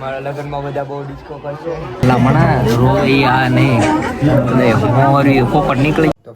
મારા લગ્નમાં બધા બહુ કરશે.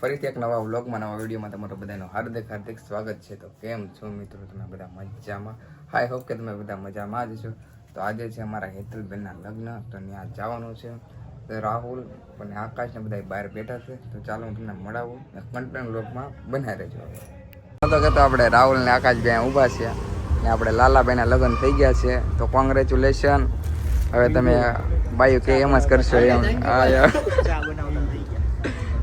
ફરીથી એક નવા વ્લોગમાં નવા વિડીયોમાં બધાનું હાર્દિક હાર્દિક સ્વાગત છે. તો કેમ છો મિત્રો? બધા મજામાં? હાઈ હોપ કે તમે બધા મજામાં જ છો. તો આજે છે અમારા હેતલબેનના લગ્ન. તો ત્યાં જવાનું છે. રાહુલ અને આકાશ ને બધા બહાર બેઠા છે. તો ચાલો હું તમને મળાવું કન્ટેન્ટ વ્લોગમાં બનાવી રહેજો તો કહેતો આપણે રાહુલ ને આકાશ બે ઊભા છે ને આપણે લાલાભાઈના લગ્ન થઈ ગયા છે. તો કોંગ્રેચ્યુલેશન હવે તમે બાયુ કે એમ જ કરશો એમ.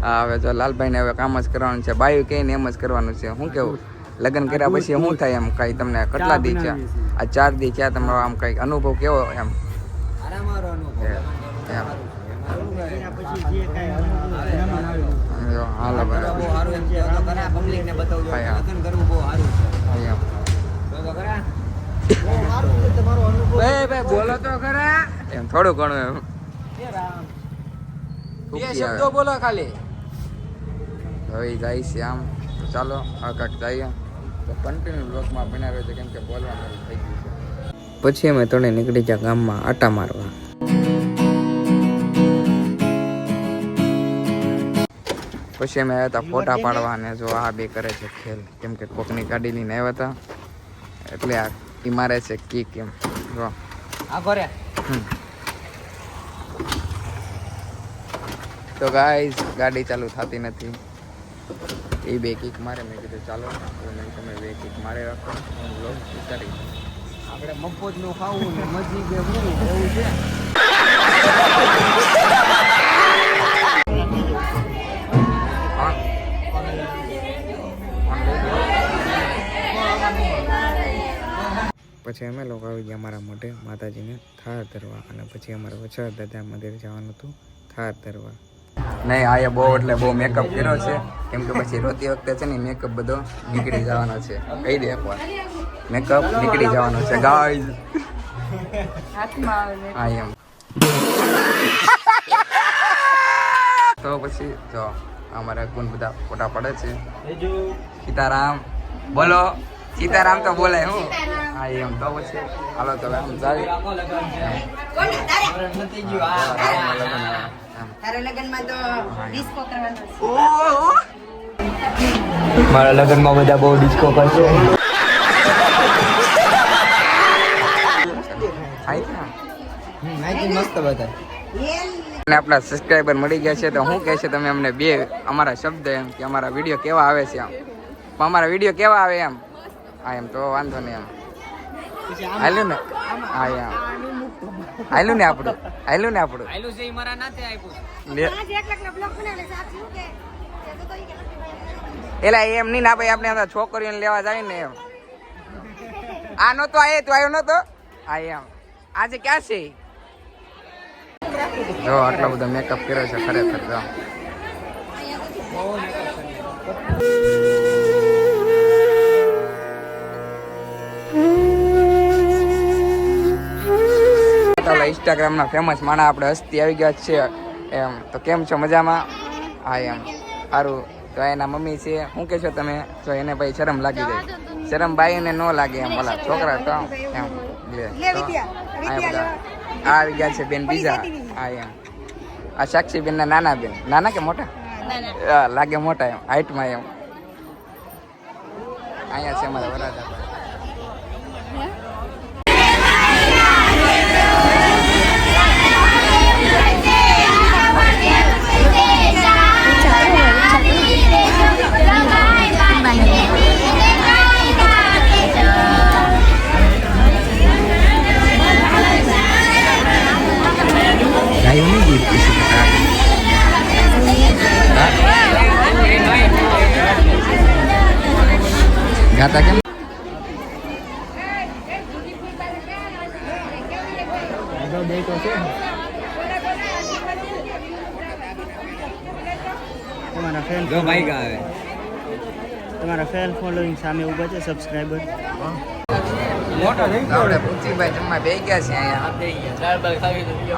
હા હવે જો લાલભાઈને હવે કામ જ કરવાનું છે. બાયુ કે એમ જ કરવાનું છે. શું કેવું? લગ્ન કર્યા પછી શું થાય એમ કઈ તમને કેટલા દી છે આ ચાર દી છે તમારો આમ કઈ અનુભવ કેવો એમ? એમ. જો, હાલો બરાબર. હા, હા. એમ. બે, બે, બોલો તો ખરા. એમ થોડું ઘણું એમ. આવે. બોલો ખાલી. હવે જાય છે આમ. તો ચાલો આ કાંક જઈએ. તો કન્ટિન્યુ બ્લોકમાં બન્યા રહ્યો છે કેમ કે બોલવાનું થઈ ગયું છે. પછી અમે ત્રણે નીકળી ગયા ગામમાં આટા મારવા. પછી અમે આવ્યા હતા ફોટા પાડવા અને જો આ બે કરે છે ખેલ. કેમ કે કોકની ગાડી લઈને આવ્યા હતા. એટલે આ ઈ મારે છે કી કેમ જો. આ ઘરે. હમ. તો ગાઈસ ગાડી ચાલુ થતી નથી. એ બે કિક મારે. મેં કીધું ચાલો તમે બે કિક મારે રાખો. હું બ્લોગ ઉતારી આપણે મફતનું ખાવું ને મજી કે એવું છે. પછી અમે લોકો આવી ગયા અમારા મોઢે માતાજીને થાર ધરવા. અને પછી અમારે વછળ દાદા મંદિર જવાનું હતું થાર ધરવા. નહીં આ બહુ એટલે બહુ મેકઅપ કર્યો છે. કેમ કે પછી રોતી વખતે છે ને મેકઅપ બધો નીકળી જવાનો છે. કહી દે એકવાર. મેકઅપ નીકળી જવાનો છે. ગાઈઝ હા એમ. તો પછી જો અમારા ગુણ બધા ફોટા પડે છે. સીતારામ બોલો. સીતારામ તો બોલે હું. હા એમ તો પછી. હાલો તો આમ જાય મારા લગ્નમાં બધા બહુ ડિસ્કો કરશે. મસ્ત બધા અને આપણા સબસ્ક્રાઈબર મળી ગયા છે તો શું કહે છે તમે અમને બે અમારા શબ્દ એમ કે અમારા વીડિયો કેવા આવે છે આમ. પણ અમારા વીડિયો કેવા આવે એમ? હા એમ તો વાંધો નહીં એમ. હાલ્યું ને? હા એમ હાલ્યું ને આપણું? હાલ્યું ને આપણું? આયલું છે ઈ મારા નાતે આપ્યું એલા એમ નહીં ના ભાઈ આપણે આ છોકરીઓને લેવા જાય ને એમ. આ નતો આ તું આવ્યો નતો હા એમ આજે ક્યાં છે? જો આટલો બધો મેકઅપ કર્યો છે ખરેખર જો ઇન્સ્ટાગ્રામ ના ફેમસ માણા આપણે હસ્તી આવી ગયા છે. એમ તો કેમ છો? મજામાં? હા એમ. સારું. તો એના મમ્મી છે. શું કે છો તમે? તો એને ભાઈ શરમ લાગી જાય. શરમ ભાઈ ને ન લાગે એમ ઓલા છોકરા તો એમ. આવી ગયા છે બેન બીજા. હા એમ. આ સાક્ષી બેન ના નાના બેન. નાના કે મોટા? લાગે મોટા એમ હાઈટમાં એમ. અહીંયા છે અમારા વરાજા ગાતા કેમ? તમારા ફેન જો બાઈક આવે. તમારા ફેન ફોલોઈંગ સામે ઊભા છે સબસ્ક્રાઈબર મોટો આપણે પૃથ્વીભાઈ જમવા બે ગયા છે અહીંયા.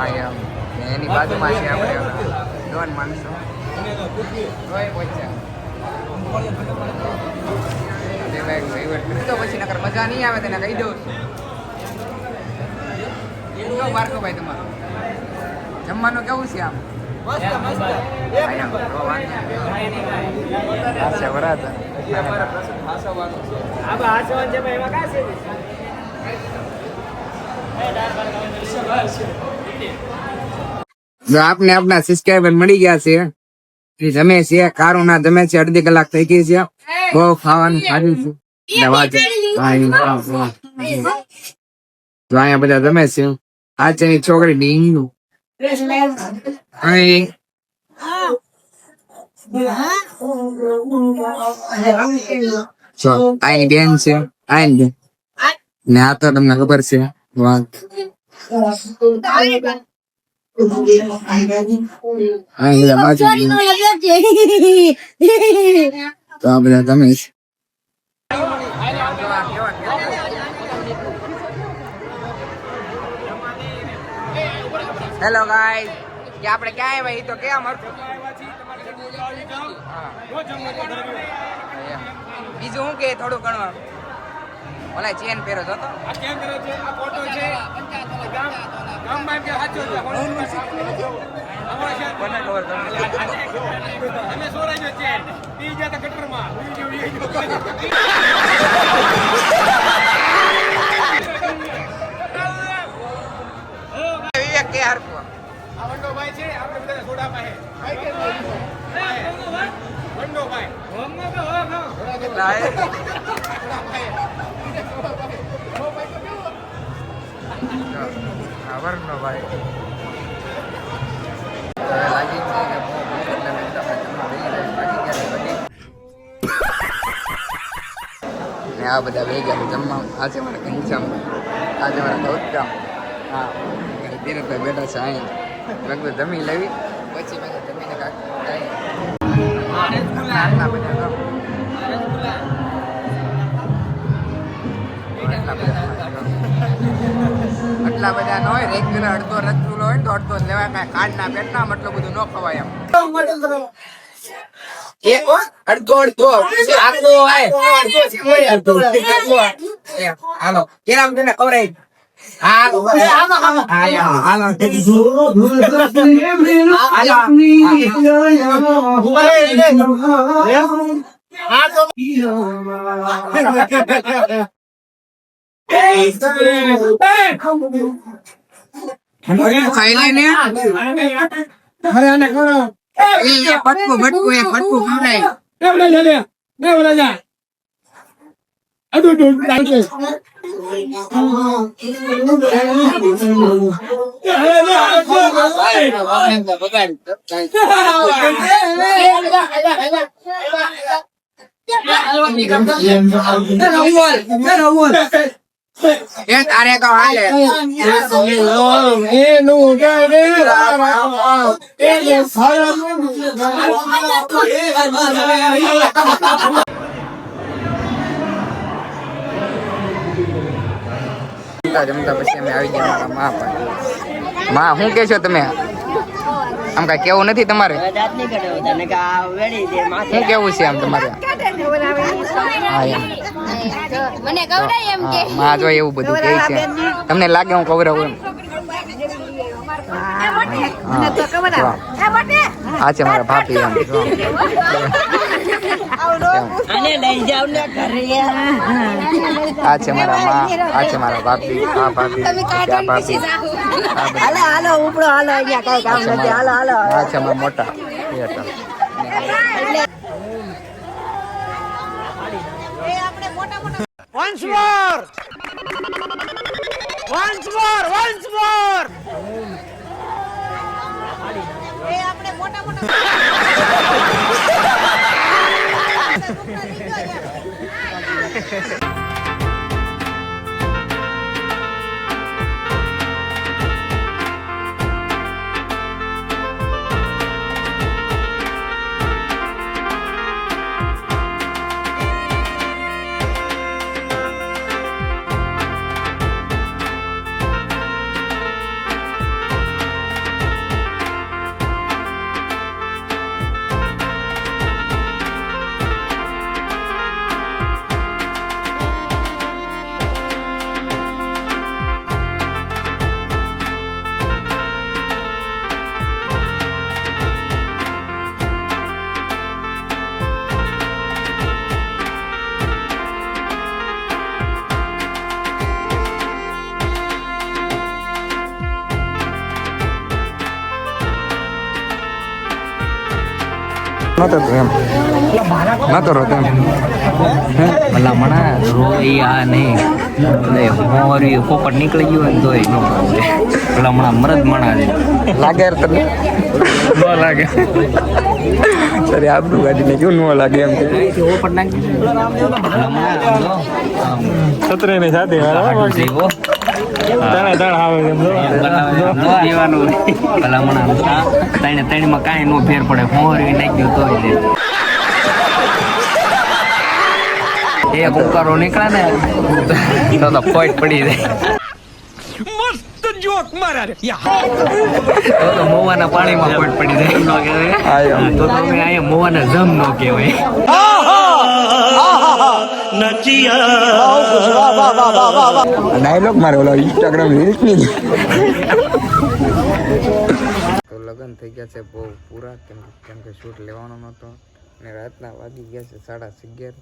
અહીંયા એની બાજુમાં છે આપણે ડોન માણસો. પહોંચ્યા. દેવાય પછી નકર મજા નહીં આવે તેને કહી દઉં છું. કેવું બારકો ભાઈ તમારું? જમવાનું કેવું છે આમ? આપને આપના સબસ્ક્રાઈબર મળી ગયા છે જમે છે કારું ના જમે છે, અડધી કલાક થઈ ગઈ છે. બહુ ખાવાનું સારું છે. ને વાત હા, એ વાહ, વાહ. તો અહીંયા બધા જમે છે. આ છે છોકરી ડીંગુ અહીં જો આ એની બેન છે આ બેન. ને આ તો તમને ખબર છે વાત આ તો આ બધા તમે હેલો ગાઈસ કે આપણે ક્યાં આવ્યા? એ તો ક્યાં મળતું બીજું શું કે થોડું ઘણું ઓલા ચેન પહેરો છો? તો કોને ખબર તમને? વિવેક કે હરખું કેટલા હે? જો, આ વરનો ભાઈ. હવે લાગી છે કે બહુ ભૂખ એટલે મેં ભાઈ આપણે જમવા બેસી જઈએ. બાકી ક્યારે બની? ને આ બધા ભેગા છે જમવા. આજે મારા ઘનશ્યામ આજે મારે ગૌતમ. હા. ધીરજભાઈ બેઠા છે અહીંયા. મેં જમી લેવી. પછી મેં જમીને કાંક આટલા બધા ન હોય રેગ્યુલર અડધો રસગુલ્લો હોય તો અડધો જ લેવાય કાંઈ કાઢના પેટના મતલબ બધું ન ખવાય એમ. અડધો અડધો. આખો હોય? એમ, હાલો. કેરામ તને ખવડાવી હાલો. હાલો. હાલો. ખાઈ લે ને એ બટકું બટકું એ બટકું ખવડાય એ તારે કહો હાલે. જમતા જમતા પછી અમે આવી ગયા મારા મા પણ. માં શું કે છો તમે? આમ કાંઈ કેવું નથી તમારે? શું કેવું છે આમ તમારે? હા એમ. મને ગવડાય એમ કે. માં જો એવું બધું કહે છે. તમને લાગે હું કવરાવું એમ? આ છે મારા ભાભી એમ જો. આને લઈ જાવ ને ઘરે. આ છે મારા માં આ છે મારા ભાભી આ ભાભી ભાભી. હાલો હાલો ઉપડો હાલો અહીંયા કઈ કામ નથી. હાલો હાલો આ છે મારા મોટા એ હતા. એ આપણે મોટા મોટા once more once more once more એ આપણે મોટા મોટા નતો તો એમ. નતો રોતો એમ. મણા ભલામણા રોયા નહીં. એટલે મોરી પોપટ નીકળી ગયું હોય ને તોય ન ભલા ભલામણા મરદ મણા છે. લાગે યાર તને? ન લાગે. સરે આપણું ગાડીને કેવું ન લાગે એમ. કે પોપટ નાખી. સત્રે ને સાથે હો. તણે તણ આવે પીવાનું ભલામણા કાંઈ નો ફેર પડે. મોરી નાખ્યું તો એ કુકરો નીકળે ને તો તો ફોઈટ પડી જાય. તો તો મોવાના પાણીમાં ફોઈટ પડી જાય. તો તમે અહીંયા મોવાના જમ નો કહેવાય. ડાયલોગ મારે ઓલો ઇન્સ્ટાગ્રામ રીલ્સની તો લગ્ન થઈ ગયા છે બહુ પૂરા કેમ કેમ કે શૂટ લેવાનો નહોતો. અને રાતના વાગી ગયા છે સાડા અગિયાર.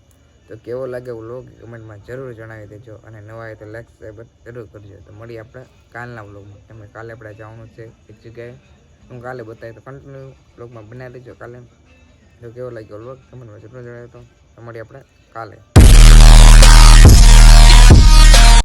તો કેવો લાગે વ્લોગ કમેન્ટમાં જરૂર જણાવી દેજો. અને નવા હોય તો લાઈક સબસ્ક્રાઈબ જરૂર કરજો. તો મળીએ આપણે કાલના વ્લોગમાં કેમ કે કાલે આપણે જવાનું છે એક જગ્યાએ. હું કાલે બતાવી તો કન્ટિન્યુ વ્લોગમાં બનાવી દેજો કાલે. તો કેવો લાગ્યો વ્લોગ કમેન્ટમાં જરૂર જણાવ્યો તો તો મળીએ આપણે કાલે.